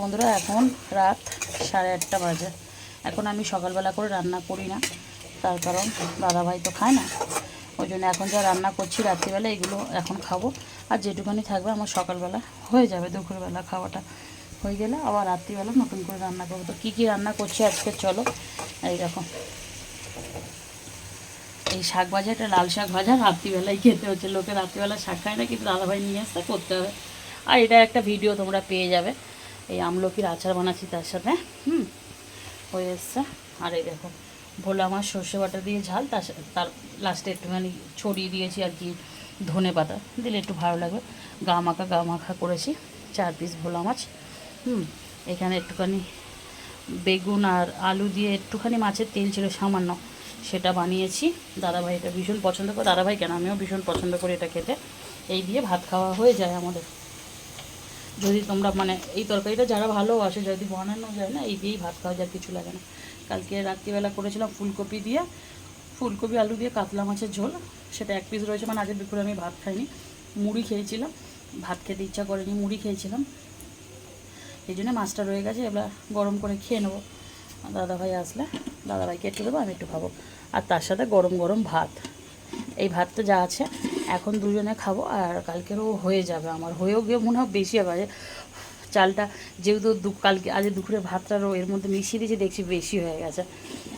বন্ধুরা, এখন রাত সাড়ে আটটা বাজে। এখন আমি সকালবেলা করে রান্না করি না, তার কারণ দাদাভাই তো খায় না। ওই জন্য এখন যা রান্না করছি রাত্রিবেলা, এগুলো এখন খাব। আর যেটুখানি থাকবে আমার সকালবেলা হয়ে যাবে, দুপুরবেলা খাওয়াটা হয়ে গেলে। আবার রাত্রিবেলা নতুন করে রান্না করব। তো কী কী রান্না করছি আজকে চলো, এই দেখো। এই শাক ভাজাটা লাল শাক ভাজা রাত্রিবেলায় খেতে হচ্ছে। লোকে রাত্রিবেলা শাক খায় না, কিন্তু দাদাভাই নিয়ে আসতে করতে হবে। আর এটা একটা ভিডিও তোমরা পেয়ে যাবে। এই আমলকির আচার বানাচ্ছি তার সাথে, হুম? হয়ে এসছে। আর এই দেখো, ভোলা মাছ সর্ষে বাটা দিয়ে ঝাল, তার তার লাস্টে একটুখানি ছড়িয়ে দিয়েছি আর কি ধনে পাতা। দিলে একটু ভালো লাগবে। গা মাখা গা মাখা করেছি, চার পিস ভোলা মাছ, হুম? এখানে একটুখানি বেগুন আর আলু দিয়ে একটুখানি মাছের তেল ছিল সামান্য, সেটা বানিয়েছি। দাদাভাই এটা ভীষণ পছন্দ করে। দাদাভাই কেন, আমিও ভীষণ পছন্দ করি এটা খেতে। এই দিয়ে ভাত খাওয়া হয়ে যায় আমাদের। যদি তোমরা মানে এই তরকারিটা যারা ভালোবাসে, যদি বানানো যায় না, এই দিয়েই ভাত খাওয়া যায় কিছু লাগে না। কালকে রাত্রিবেলা করেছিলাম ফুলকপি দিয়ে, ফুলকপি, আলু দিয়ে কাতলা মাছের ঝোল। সেটা এক পিস রয়েছে মানে আজকে দুপুরে আমি ভাত খাইনি, মুড়ি খেয়েছিলাম। ভাত খেতে ইচ্ছা করেনি, মুড়ি খেয়েছিলাম। এই জন্য মাছটা রয়ে গেছে, এবার গরম করে খেয়ে নেব। দাদাভাই আসলে, দাদাভাইকে একটু দেবো, আমি একটু খাব। আর তার সাথে গরম গরম ভাত। এই ভাতটা যা আছে এখন দুজনে খাব আর কালকেরও হয়ে যাবে আমার। হয়েও গিয়ে মনে হয় বেশি হবে। চালটা যেহেতু দু কালকে আজ দুপুরে ভাতটারও এর মধ্যে মিশিয়ে দিয়েছি, দেখছি বেশি হয়ে গেছে।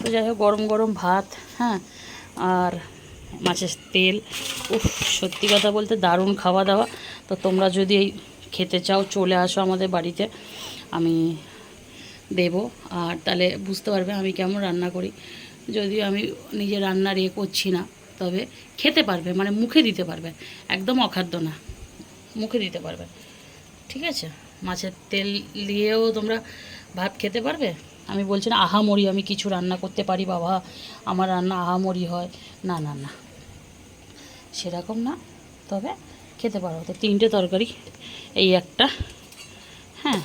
তো যাই হোক, গরম গরম ভাত হ্যাঁ আর মাছের তেল। উফ, সত্যি কথা বলতে দারুণ খাওয়া দাওয়া। তো তোমরা যদি এই খেতে চাও, চলে আসো আমাদের বাড়িতে। আমি দেব। আর তাহলে বুঝতে পারবে আমি কেমন রান্না করি। যদিও আমি নিজে রান্নার এ করছি না। তবে খেতে পারবে মানে মুখে দিতে পারবে, একদম অখাদ্য না, মুখে দিতে পারবে। ঠিক আছে? মাছের তেল দিয়েও তোমরা ভাত খেতে পারবে? আমি বলছি না, আহামরি, আমি কিছু রান্না করতে পারি, বাবা, আমার রান্না আহামরি হয়। না না না, সেরকম না, তবে খেতে পারো। তো তিনটে তরকারি, এই একটা হ্যাঁ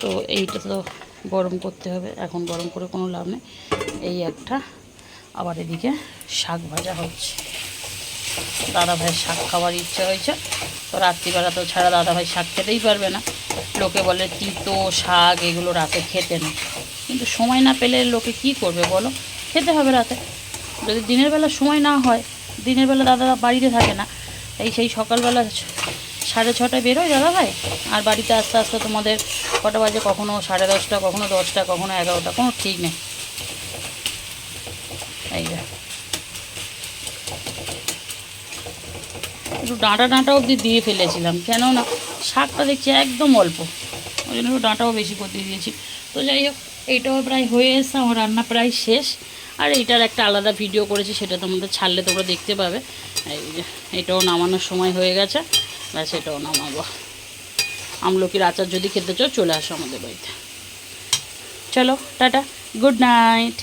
তো এইটা তো গরম করতে হবে, এখন গরম করে কোনো লাভ নেই। এই একটা আবার এদিকে শাক ভাজা হচ্ছে। দাদা ভাইয়ের শাক খাওয়ার ইচ্ছা হয়েছে। তো রাত্রিবেলা তো ছাড়া দাদা ভাই শাক খেতেই পারবে না। লোকে বলে তিতো, শাক, এগুলো রাতে খেতে না। কিন্তু সময় না পেলে লোকে কি করবে বলো? খেতে হবে রাতে। যদি দিনের বেলা সময় না হয়, দিনের বেলা দাদা বাড়িতে থাকে না এই সেই সকালবেলা সাড়ে ছটায় বেরোয় দাদা ভাই। আর বাড়িতে আস্তে আস্তে তোমাদের কটা বাজে কখনো সাড়ে দশটা, কখনো দশটা, কখনো এগারোটা, কোনো ঠিক নেই। এই একটু ডাঁটা ডাঁটা অবধি দিয়ে ফেলেছিলাম, কেননা শাকটা দেখছি একদম অল্প। ওই জন্য একটু ডাঁটাও বেশি করে দিয়েছি। তো যাই হোক, এইটাও প্রায় হয়ে এসছে, আমার রান্না প্রায় শেষ। আর এইটার একটা আলাদা ভিডিও করেছি, সেটা তোমাদের ছাড়লে তোমরা দেখতে পাবে। এই যে, এটাও নামানোর সময় হয়ে গেছে। ব্যাস, এটাও নামাবো। আমলকির আচার যদি খেতে চাও, চলে আসো আমাদের বাড়িতে। চলো, টাটা গুড নাইট